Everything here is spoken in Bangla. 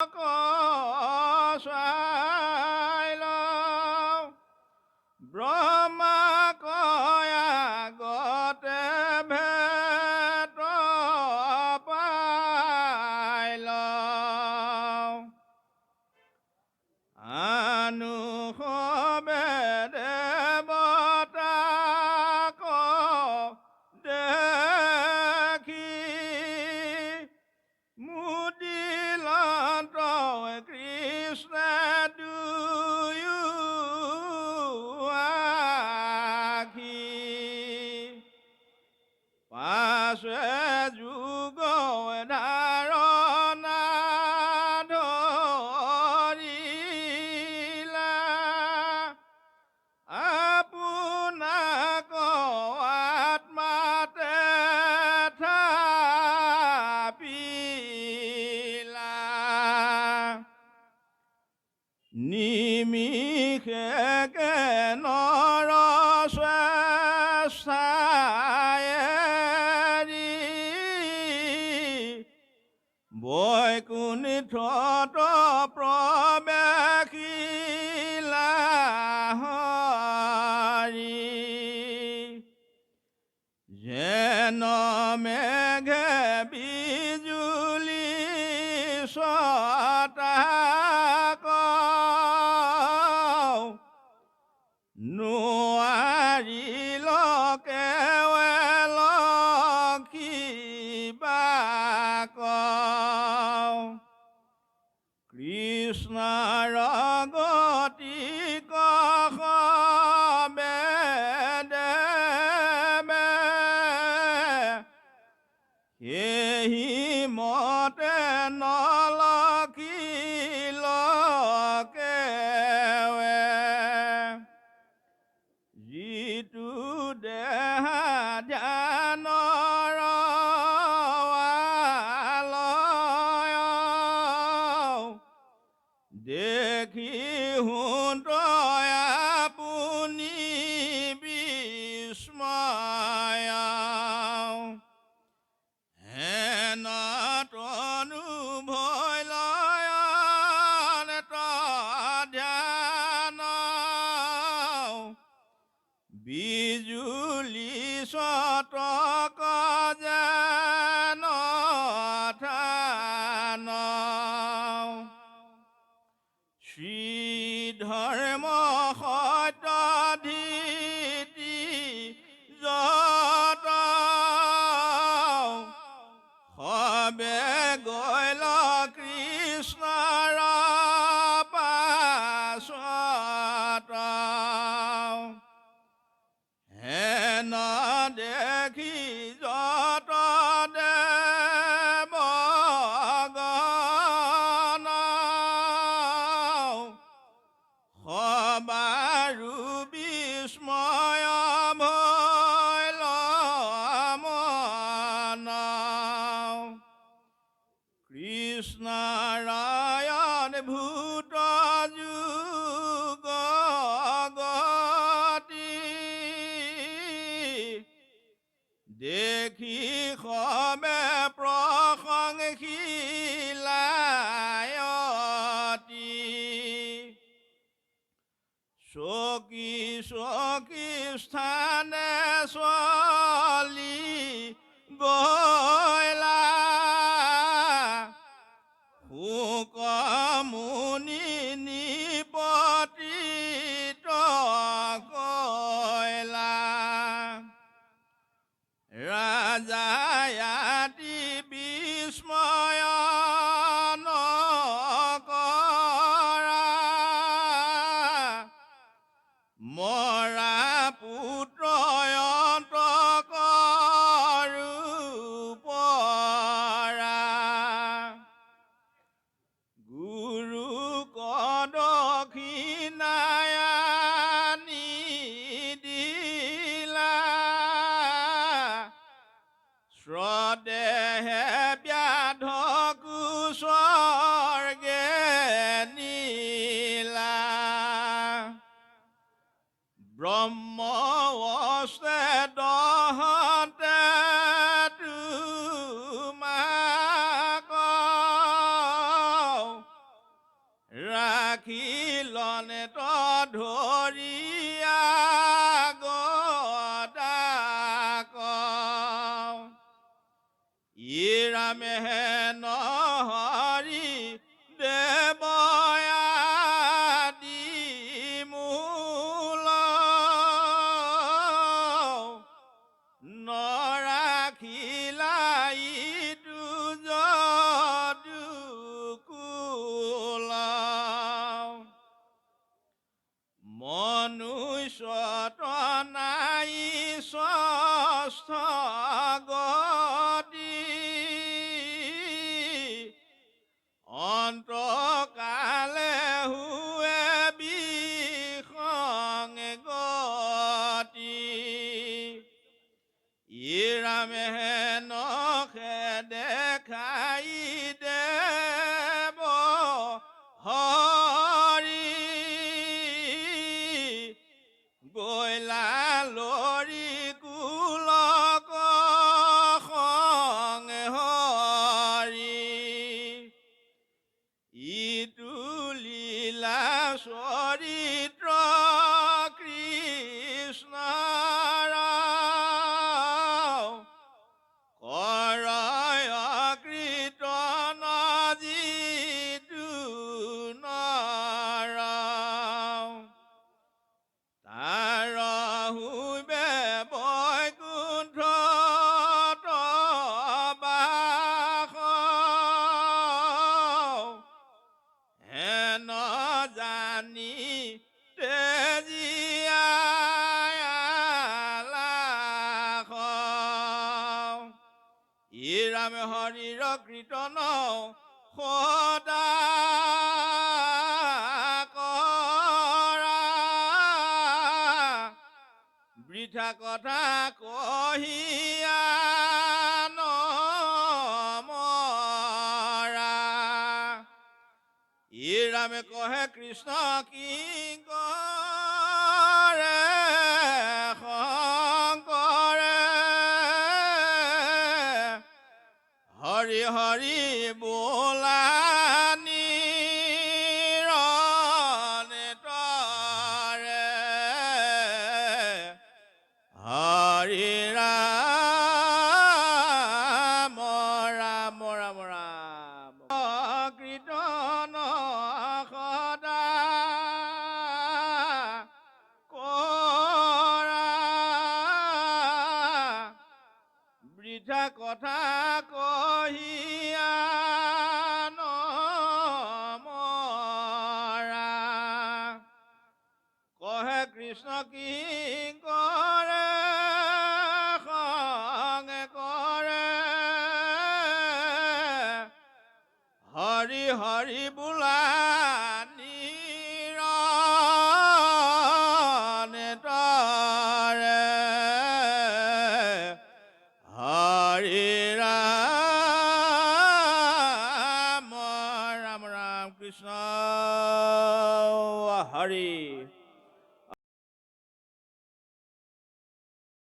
কসাইল ব্রহ্মা কয়া গতে ভেট পাইল। আনু কেন মেঘে বি এহি মতে নলকিল যিটো দেহা ধ্যানৰ দেখি धर्म ভূত যুগ গতি। দেখি সবে প্রসংশিলায়তি চকী চকী স্থানে চলি গলা மோழ said, oh, ৰাখিলনে ধৰিয়া গদাক ইৰামেহে ন I'm the neka কীৰ্তন সদা কৰা বৃথা কথা কহিয়া নমৰা ইৰামে কহে কৃষ্ণ কি কৰে হৰি বোলানি তৰে হৰি ৰাম ৰাম ৰাম ৰাম কীৰ্তন সদা কৰা বৃথা কথা হৰি বুলানি ৰাম ৰাম ৰাম কৃষ্ণ হৰি